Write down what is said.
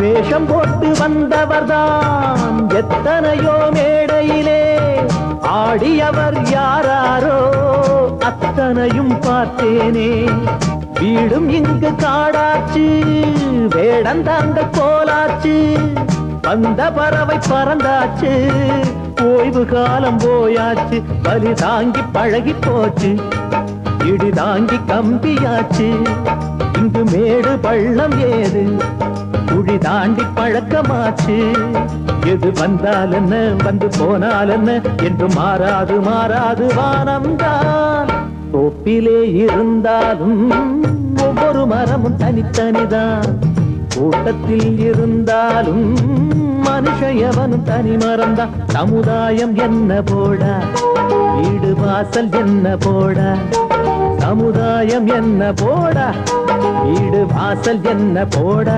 வேஷம் போட்டு வந்தவர்தான் எத்தனையோ மேடையிலே ஆடியவர் யாராரோ அத்தனையும் பார்த்தேனே. வீடும் இங்கு காடாச்சு வேடந்தாங்க கோலாச்சு. வந்த பறவை பறந்தாச்சு ஓய்வு காலம் போயாச்சு பலி தாங்கி பழகி போச்சு இடி தாங்கி கம்பியாச்சு. இங்கு மேடு பள்ளம் ஏது? தாண்டி பழக்கமாச்சு. எது வந்தால் என்ன வந்து போனால் என்ன என்று மாறாது மாறாது வானம்தான். தோப்பிலே இருந்தாலும் ஒவ்வொரு மரமும் தனித்தனிதான். கூட்டத்தில் இருந்தாலும் மனுஷ எவனும் தனி மறந்தான் சமுதாயம் என்ன போட வீடு வாசல் என்ன போட சமுதாயம் என்ன போட வீடு வாசல் என்ன போட